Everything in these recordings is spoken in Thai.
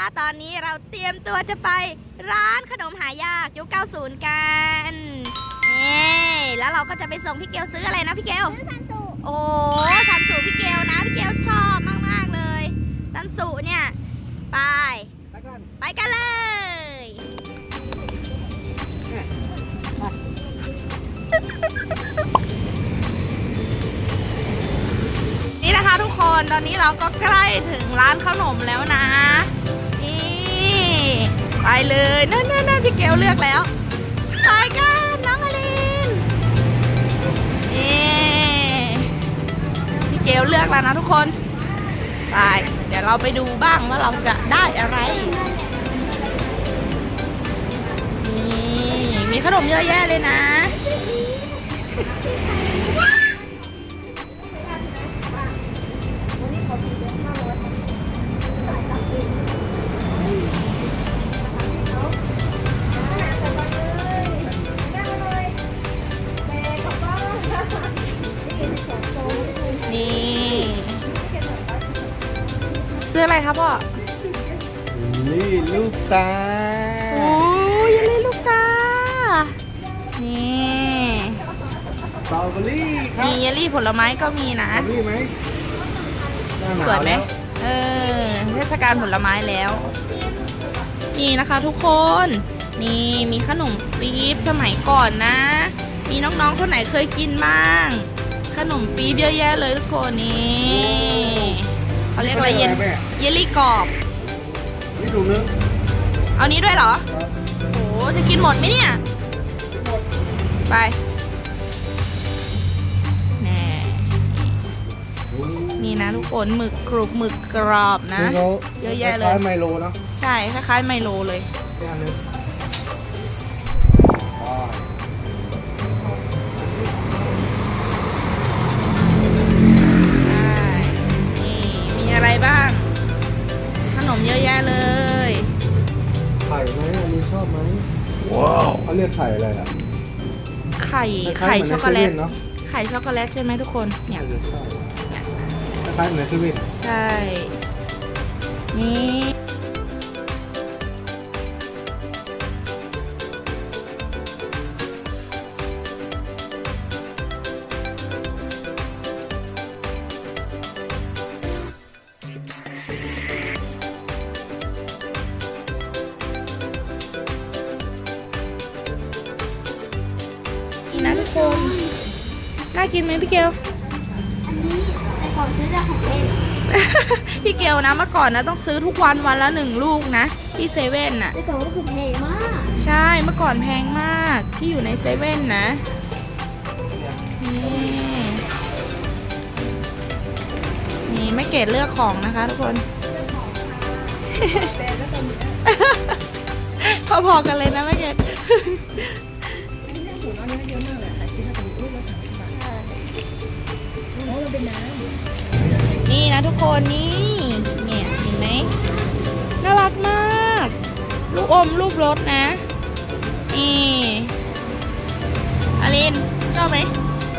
ค่ะตอนนี้เราเตรียมตัวจะไปร้านขนมหายากยุค90 กันนี่แล้วเราก็จะไปส่งพี่เกลซื้ออะไรนะพี่เกลซื้อซันตุโอ้ซันสุพี่เกลนะพี่เกลชอบมากๆเลยซันสุเนี่ยไปแล้วกันไปกันเลยนี่นะคะทุกคนตอนนี้เราก็ใกล้ถึงร้านขนมแล้วนะนี่ ไปเลยนั่นนั่นนั่นพี่เกลเลือกแล้วไปกันน้องอลินนี่พี่เกลเลือกแล้วนะทุกคนไปเดี๋ยวเราไปดูบ้างว่าเราจะได้อะไรนี่มีขนมเยอะแยะเลยนะ ซื้ออะไรครับพ่อนี่ลูกตาโอ้ยยังเล่นลูกตา นี่สตรอเบอรี่ครับมีเยลลี่ผลไม้ก็มีนะ สตรอเบอรี่ไหมหน้านาสวยไหมแล้เออ เทศกาลผลไม้แล้ว นี่นะคะทุกคน นี่มีขนมปี๊บสมัยก่อนนะ มีน้องๆคนไหนเคยกินบ้าง ขนมปี๊บเยอะแยะเลยทุกคนนี่ เขาเรียกอะไรเยลแม่เยลลี่กรอบ นี่ถุงนึงเอานี้ด้วยเหรอ ครับโห จะกินหมดไหมเนี่ยไปแน่นี่นะทุกคนหมึกกรุบหมึกกรอบนะนี่เขาเยอะแยะเลย คล้ายๆไมโลเนาะใช่ คล้ายๆไมโลเลย แค่นึง ชอบไหมว้าวเขาเรียกไข่อะไรอะไข่คล้าไข่ยๆเหมืนช็อกโกแลตในเซเว่นเนาะไข่ช็อกโกแลตใช่ไหมทุกคน เนี่ยน่าจะใช่คล้ายๆเหมือนในเซเว่นใช่ นี่ นี่นะทุกคน น่ากินไหมพี่เกลอันนี้แต่ก่อนซื้อแต่ของเล่นพี่เกลนะเมื่อก่อนนะต้องซื้อทุกวันวันละหนึ่งลูกนะ ที่เซเว่นน่ะแต่ก่อนก็คือแพงมาก ใช่เมื่อก่อนแพงมากที่อยู่ในเซเว่นนะนี่นี่ไม่เกตเลือกของนะคะทุกคนพอๆกันเลยนะแม่เกด นี่นะทุกคนนี่เนี่ยเห็นไหมน่ารักมาก ลูกอมรูปรถนะ นี่อลินชอบไหม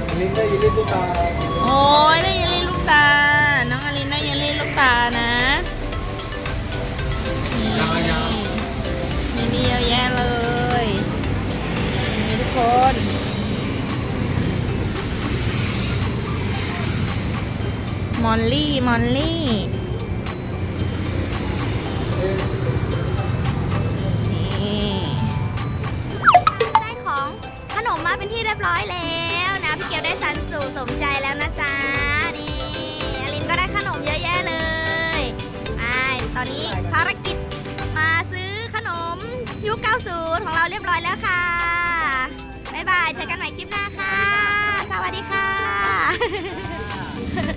อันนี้ได้ยินเรียกลูกตา โอ้ยได้เยลลี่ลูกตา น้องอลินได้เยลลี่ลูกตานะ มอลลี่มอลลี่นี่ได้ของขนมมาเป็นที่เรียบร้อยแล้วนะ พี่เกียวได้สันสูสมใจแล้วนะจ๊ะนี่อลินก็ได้ขนมเยอะแยะเลยไปตอนนี้ภารกิจมาซื้อขนมยุค90 ของเราเรียบร้อยแล้วค่ะบ๊ายบายเจอกันใหม่คลิปหน้าค่ะ สวัสดีค่ะ